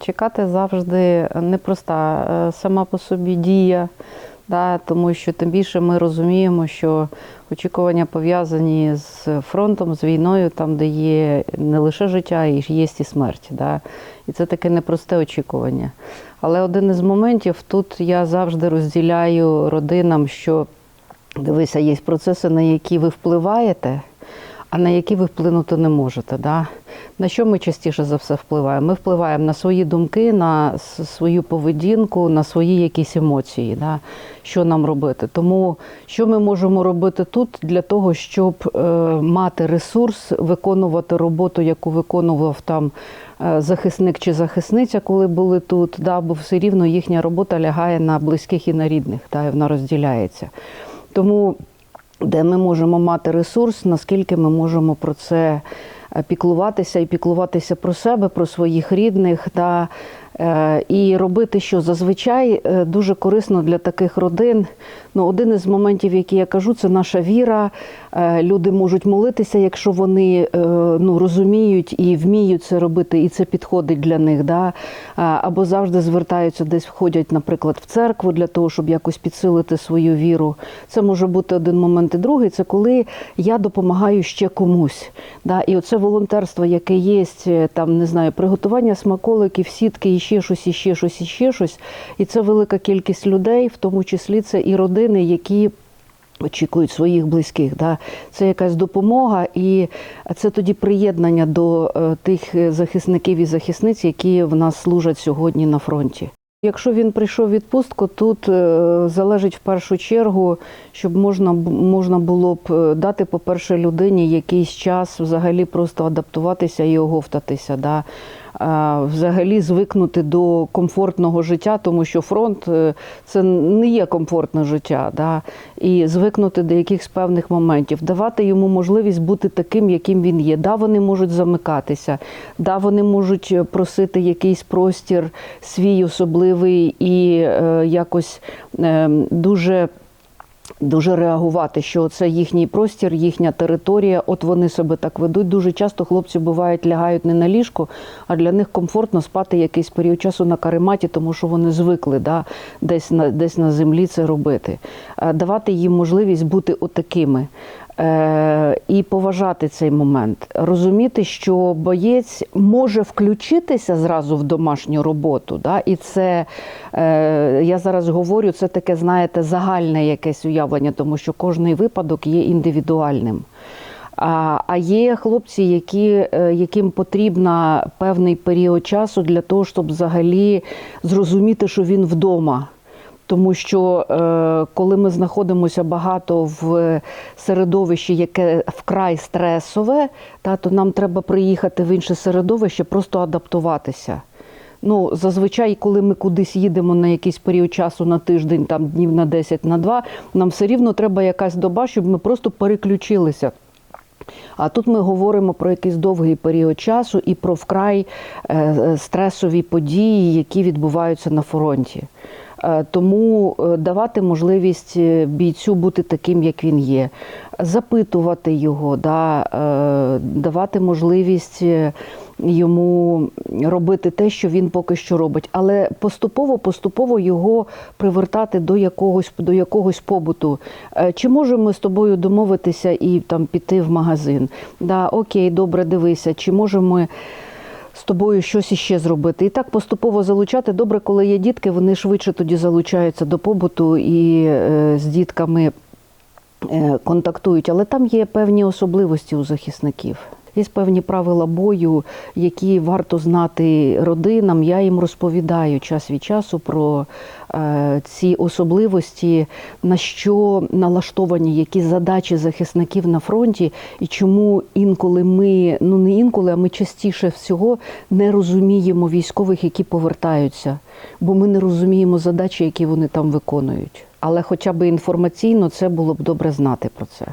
чекати завжди непроста е, сама по собі дія, да, тому що тим більше ми розуміємо, що очікування пов'язані з фронтом, з війною, там, де є не лише життя, і є і смерть. Да. І це таке непросте очікування. Але один із моментів тут я завжди розділяю родинам, що дивися, є процеси, на які ви впливаєте, а на які ви вплинути не можете. Да? На що ми частіше за все впливаємо? Ми впливаємо на свої думки, на свою поведінку, на свої якісь емоції, да? що нам робити. Тому що ми можемо робити тут для того, щоб е, мати ресурс, виконувати роботу, яку виконував там е, захисник чи захисниця, коли були тут, да? бо все рівно їхня робота лягає на близьких і на рідних, да? і вона розділяється. Тому де ми можемо мати ресурс, наскільки ми можемо про це піклуватися і піклуватися про себе, про своїх рідних, та, е, і робити, що зазвичай е, дуже корисно для таких родин. Ну, один із моментів, які я кажу, це наша віра. Е, Люди можуть молитися, якщо вони е, ну, розуміють і вміють це робити, і це підходить для них. Да? Або завжди звертаються, десь входять, наприклад, в церкву для того, щоб якось підсилити свою віру. Це може бути один момент. І другий це коли я допомагаю ще комусь. Да? І оце волонтерство, яке є, е, там не знаю, приготування смаколиків, сітки, і ще щось, і ще щось, і ще щось. І це велика кількість людей, в тому числі це і родини, які. Очікують своїх близьких, да це якась допомога, і це тоді приєднання до е, тих е, захисників і захисниць, які в нас служать сьогодні на фронті. Якщо він прийшов в відпустку, тут е, залежить в першу чергу, щоб можна можна було б дати, по-перше, людині якийсь час взагалі просто адаптуватися і оговтатися. Да? Взагалі звикнути до комфортного життя, тому що фронт е, це не є комфортне життя. Да? І звикнути до якихось певних моментів, давати йому можливість бути таким, яким він є. Да, вони можуть замикатися, да, вони можуть просити якийсь простір свій особливий і е, якось е, дуже. Дуже реагувати, що це їхній простір, їхня територія. От вони себе так ведуть. Дуже часто хлопці бувають, лягають не на ліжко, а для них комфортно спати якийсь період часу на карематі, тому що вони звикли да, десь на десь на землі це робити. Е, Давати їм можливість бути отакими. Е, і поважати цей момент, розуміти, що боєць може включитися зразу в домашню роботу. Да? І це е, я зараз говорю, це таке, знаєте, загальне якесь уявлення, тому що кожний випадок є індивідуальним. А, є хлопці, які, е, яким потрібна певний період часу для того, щоб взагалі зрозуміти, що він вдома. Тому що е, коли ми знаходимося багато в середовищі, яке вкрай стресове, та, то нам треба приїхати в інше середовище, просто адаптуватися. Ну, зазвичай, коли ми кудись їдемо на якийсь період часу на тиждень, там днів на 10, на 2, нам все рівно треба якась доба, щоб ми просто переключилися. А тут ми говоримо про якийсь довгий період часу і про вкрай е, стресові події, які відбуваються на фронті. Е, Тому е, давати можливість е, бійцю бути таким, як він є, запитувати його, да, давати можливість йому робити те, що він поки що робить, але поступово, поступово його привертати до якогось до якогось побуту. Чи можемо ми з тобою домовитися і там піти в магазин? Да, окей, добре, дивися, чи можемо ми з тобою щось іще зробити. І так поступово залучати. Добре, коли є дітки, вони швидше тоді залучаються до побуту і е, з дітками е, контактують. Але там є певні особливості у захисників. Є певні правила бою, які варто знати родинам. Я їм розповідаю час від часу про е, ці особливості, на що налаштовані, які задачі захисників на фронті, і чому інколи ми, ну не інколи, а ми частіше всього не розуміємо військових, які повертаються, бо ми не розуміємо задачі, які вони там виконують. Але хоча б інформаційно це було б добре знати про це.